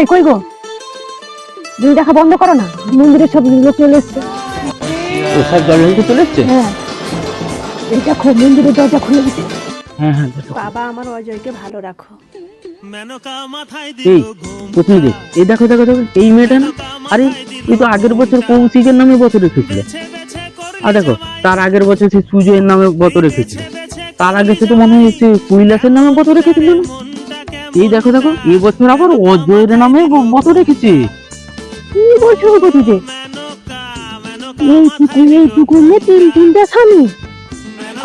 এই কই গো? দুই দেখা বন্ধ করো না মন্দিরে সব লোক চলে এসছে। জল চলে এসছে? হ্যাঁ। এই দেখো মন্দিরের দরজা খুলে গেছে হ্যাঁ হ্যাঁ বাবা আমার অজয়কে ভালো রাখো। এই এই দেখো দেখো দেখো এই মেয়েটা না? আরে এই তো আগের বছর কৌশিকের নামে বত রেখেছিল আর দেখো তার আগের বছর সে সুজয়ের নামে বত রেখেছিল তার আগে সে তো মনে হয় সে কৈলাসের নামে বত রেখেছিল না? এই দেখো দেখো এই বছর আবার অজয়ের নামে বত রেখেছে। কি বলছো দিদি এইটুকু এইটুকু মেয়ে তিন তিনটা স্বামী।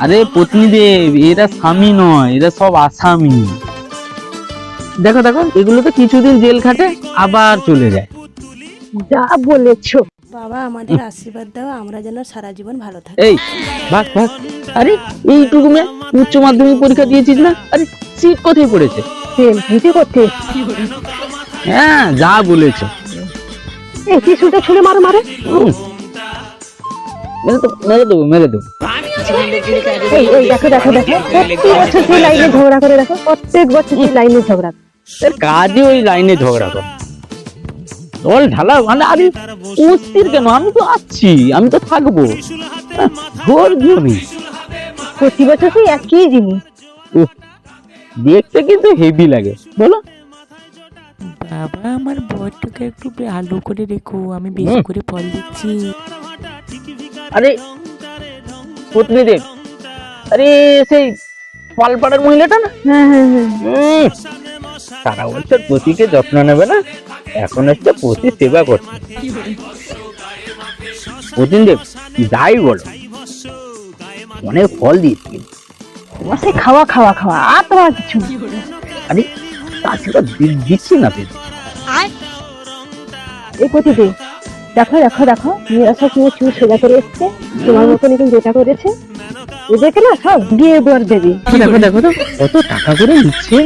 আরে পত্নীদেব এরা স্বামী নয় এরা সব আসামি। দেখো দেখো এগুলো তো কিছুদিন জেল খাটে আবার চলে যায়। যা বলেছ। বাবা আমাদের আশীর্বাদ দাও আমরা যেন সারা জীবন ভালো থাকি। এই ভাগ ভাগ আরে এইটুকু মেয়ে উচ্চ মাধ্যমিক পরীক্ষা দিয়েছিস না? আরে সিট কোথায় পড়েছে? করতে হ্যাঁ যা বলেছ। এই টিস্যুটা ছুঁড়ে মারো মারো। মেরে দেবো মেরে দেবো মেরে দেবো। এই এই দেখো দেখো দেখো। প্রত্যেক বছর সেই লাইনে ঝগড়া করে প্রত্যেক বছর সেই লাইনে ঝগড়া। কাজে ওই লাইনে ঝগড়া কর। জল ঢালা মানে আরে কেন? আমি তো আছি আমি তো থাকব। হ্যাঁ, ধৈর্য নেই প্রতি বছর সেই একই জিনিস। দেখতে কিন্তু হেভি লাগে বলো। বাবা আমার বরটাকে একটু ভালো করে রেখো আমি বেশি করে ফল দিচ্ছি। আরে পত্নীদেব আরে সেই পালপাড়ার মহিলাটা না? হ্যাঁ হ্যাঁ হ্যাঁ। সারা বছর পতিকে যত্ন নেবে না এখন হচ্ছে পতি সেবা করছে। পতিনদেব যাই বলো অনেক ফল দিয়েছে। তোমার সেই খাওয়া খাওয়া খাওয়া আর তোমার কিছু আরে তাছাড়া দিচ্ছি না এই প্রতিদিন দেখো দেখো দেখো মেয়েরা সব তোমার চুল সোজা করে এসছে। তোমার মতন এখন যেটা করেছে। এদেরকে না সব বিয়ে বর দেবে। দেখো দেখো তো কত টাকা করে নিচ্ছে।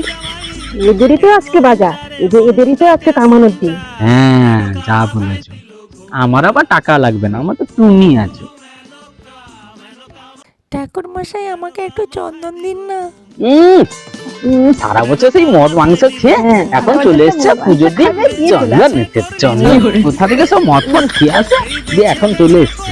এদেরই তো আজকে বাজার। এদের এদেরই তো আজকে কামানোর দিন। হ্যাঁ যা বলেছ। আমার আবার টাকা লাগবে না আমার তো তুমি আছে। ঠাকুর মশাই আমাকে একটু চন্দন দিন না। সারা বছর সেই মদ মাংস খেয়ে হ্যাঁ, এখন চলে এসছে পুজোর দিন। চন্দন নিতে চন্দন। কোথা থেকে সব মদ ফদ খেয়ে আসে? দিয়ে এখন চলে এসছে।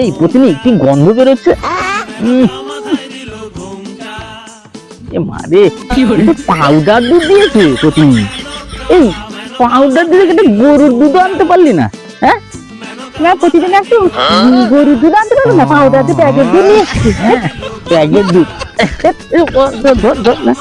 এই পত্নী কি গন্ধ বেরোচ্ছে। এ মারে পাউডার দুধ দিয়েছে পত্নী এই পাউডার দুধে কিন্তু গরুর দুধ আনতে পারলি না হ্যাঁ না প্রতিদিন একটু গরুর দুধ আনতে পারব না পাউডার দিয়ে প্যাকেট দুধ নিয়ে প্যাকেট দুধ ধর, ধর, না।